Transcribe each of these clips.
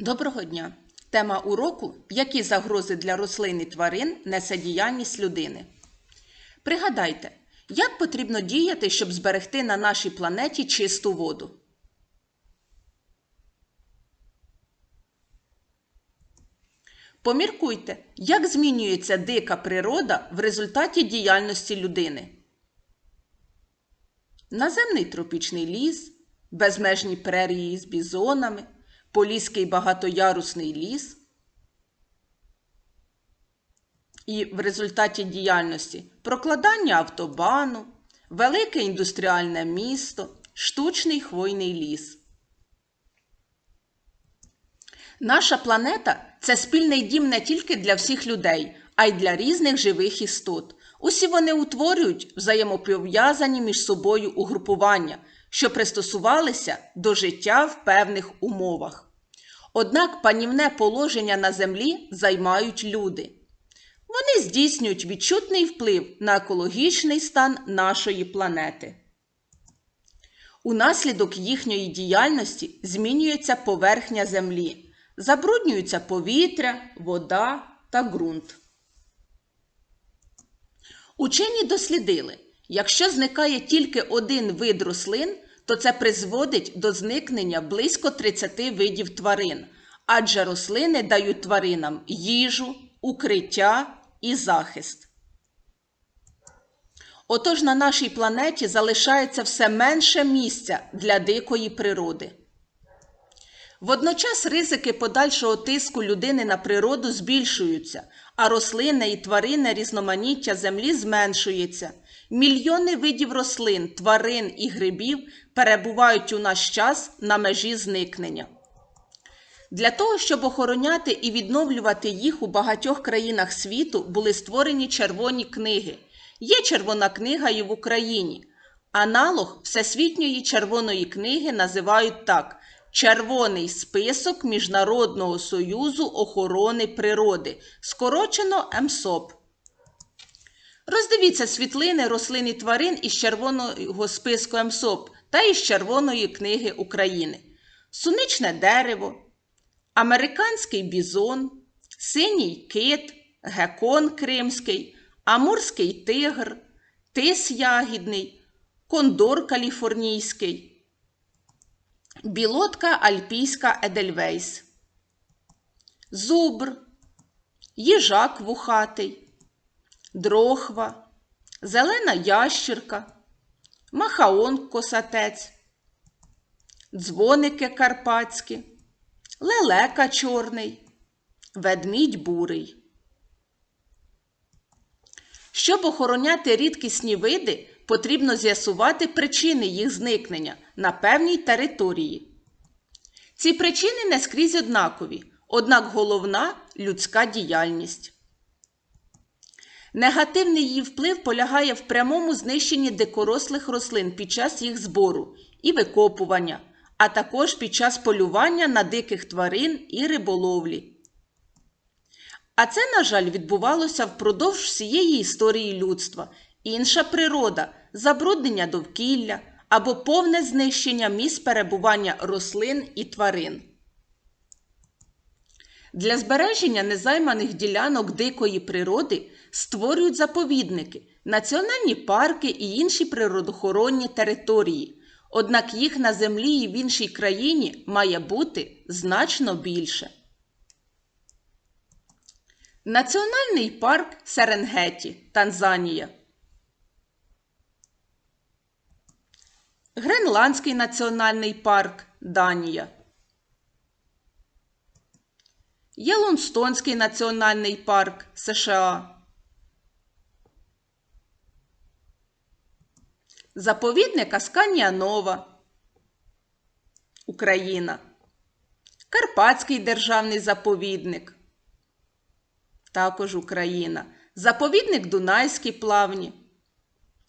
Доброго дня! Тема уроку Які загрози для рослин і тварин несе діяльність людини. Пригадайте, як потрібно діяти, щоб зберегти на нашій планеті чисту воду. Поміркуйте, як змінюється дика природа в результаті діяльності людини. Наземний тропічний ліс, безмежні прерії з бізонами, поліський багатоярусний ліс. І в результаті діяльності прокладання автобану, велике індустріальне місто, штучний хвойний ліс. Наша планета це спільний дім не тільки для всіх людей, а й для різних живих істот. Усі вони утворюють взаємопов'язані між собою угрупування, що пристосувалися до життя в певних умовах. Однак панівне положення на землі займають люди. Вони здійснюють відчутний вплив на екологічний стан нашої планети. Унаслідок їхньої діяльності змінюється поверхня землі, забруднюються повітря, вода та ґрунт. Учені дослідили, якщо зникає тільки один вид рослин, то це призводить до зникнення близько 30 видів тварин, адже рослини дають тваринам їжу, укриття і захист. Отож на нашій планеті залишається все менше місця для дикої природи. Водночас ризики подальшого тиску людини на природу збільшуються, а рослинне і тваринне різноманіття землі зменшується. Мільйони видів рослин, тварин і грибів перебувають у наш час на межі зникнення. Для того, щоб охороняти і відновлювати їх у багатьох країнах світу, були створені червоні книги. Є червона книга і в Україні. Аналог Всесвітньої червоної книги називають так: Червоний список Міжнародного союзу охорони природи, скорочено МСОП. Роздивіться світлини рослин і тварин із червоного списку МСОП та із Червоної книги України. Суничне дерево, американський бізон, синій кит, гекон кримський, амурський тигр, тис ягідний, кондор каліфорнійський, білотка альпійська Едельвейс, зубр, їжак вухатий, дрохва, зелена ящірка, махаон косатець, дзвоники карпатські, лелека чорний, ведмідь бурий. Щоб охороняти рідкісні види, потрібно з'ясувати причини їх зникнення на певній території. Ці причини не скрізь однакові, однак головна людська діяльність. Негативний її вплив полягає в прямому знищенні дикорослих рослин під час їх збору і викопування, а також під час полювання на диких тварин і риболовлі. А це, на жаль, відбувалося впродовж всієї історії людства. Інша природа, забруднення довкілля або повне знищення місць перебування рослин і тварин. Для збереження незайманих ділянок дикої природи створюють заповідники, національні парки і інші природоохоронні території. Однак їх на землі і в іншій країні має бути значно більше. Національний парк Серенгеті, Танзанія. Гренландський національний парк Данія. Єлонстонський національний парк США. Заповідник Асканянова Україна. Карпатський державний заповідник. Також Україна. Заповідник Дунайські плавні.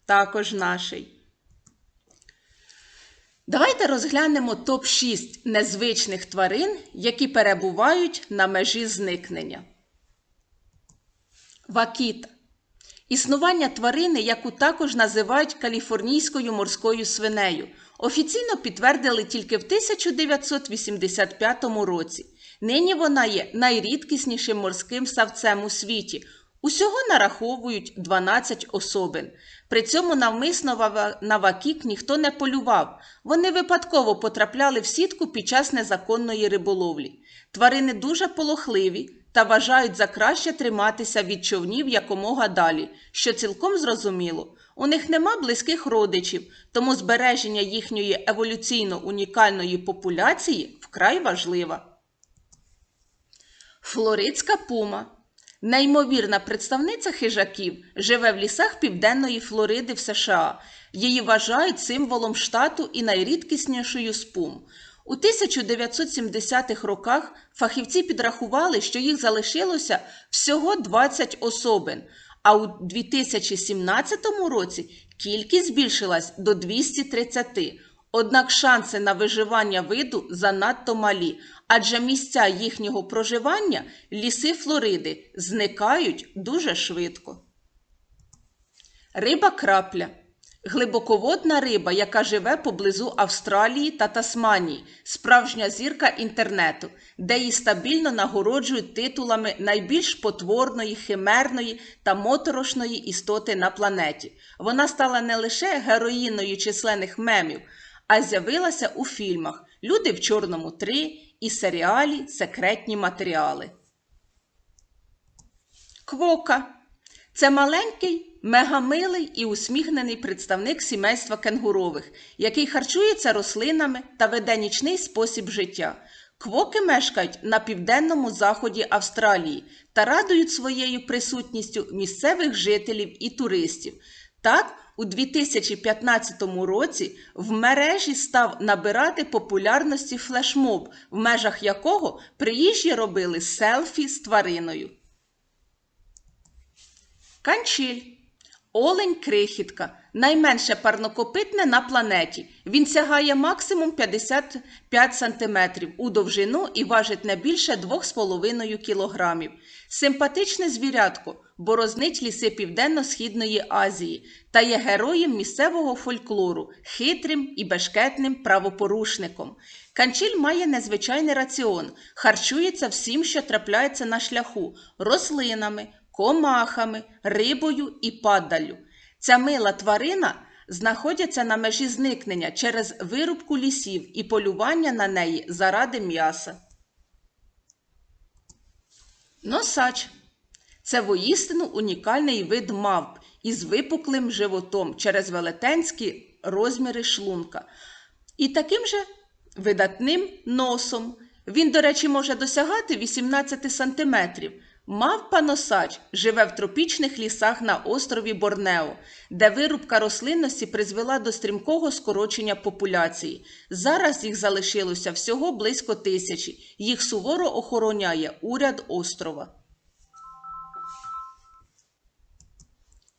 Також наший. Давайте розглянемо топ-6 незвичних тварин, які перебувають на межі зникнення. Вакіта. Існування тварини, яку також називають каліфорнійською морською свинею, офіційно підтвердили тільки в 1985 році. Нині вона є найрідкіснішим морським савцем у світі. Усього нараховують 12 особин. При цьому навмисно на вакік ніхто не полював. Вони випадково потрапляли в сітку під час незаконної риболовлі. Тварини дуже полохливі та вважають за краще триматися від човнів якомога далі, що цілком зрозуміло. У них нема близьких родичів, тому збереження їхньої еволюційно унікальної популяції вкрай важливе. Флоридська пума. Неймовірна представниця хижаків живе в лісах Південної Флориди в США. Її вважають символом штату і найрідкіснішою з пум. У 1970-х роках фахівці підрахували, що їх залишилося всього 20 особин, а у 2017 році кількість збільшилась до 230. Однак шанси на виживання виду занадто малі, адже місця їхнього проживання, ліси Флориди, зникають дуже швидко. Риба крапля. Глибоководна риба, яка живе поблизу Австралії та Тасманії, справжня зірка інтернету, де її стабільно нагороджують титулами найбільш потворної, химерної та моторошної істоти на планеті. Вона стала не лише героїною численних мемів, а з'явилася у фільмах Люди в Чорному 3» і серіалі Секретні матеріали. Квока це маленький, мегамилий і усміхнений представник сімейства кенгурових, який харчується рослинами та веде нічний спосіб життя. Квоки мешкають на південному заході Австралії та радують своєю присутністю місцевих жителів і туристів. Так, у 2015 році в мережі став набирати популярності флешмоб, в межах якого приїжджі робили селфі з твариною. Канчіль. Олень крихітка. Найменше парнокопитне на планеті. Він сягає максимум 55 см у довжину і важить не більше 2,5 кг. Симпатичне звірятко борознить ліси Південно-Східної Азії та є героєм місцевого фольклору, хитрим і бешкетним правопорушником. Канчіль має незвичайний раціон, харчується всім, що трапляється на шляху, рослинами, комахами, рибою і падаллю. Ця мила тварина знаходиться на межі зникнення через вирубку лісів і полювання на неї заради м'яса. Носач це воїстину унікальний вид мавп із випуклим животом через велетенські розміри шлунка. І таким же видатним носом. Він, до речі, може досягати 18 сантиметрів. Мавпа носач живе в тропічних лісах на острові Борнео, де вирубка рослинності призвела до стрімкого скорочення популяції. Зараз їх залишилося всього близько тисячі. Їх суворо охороняє уряд острова.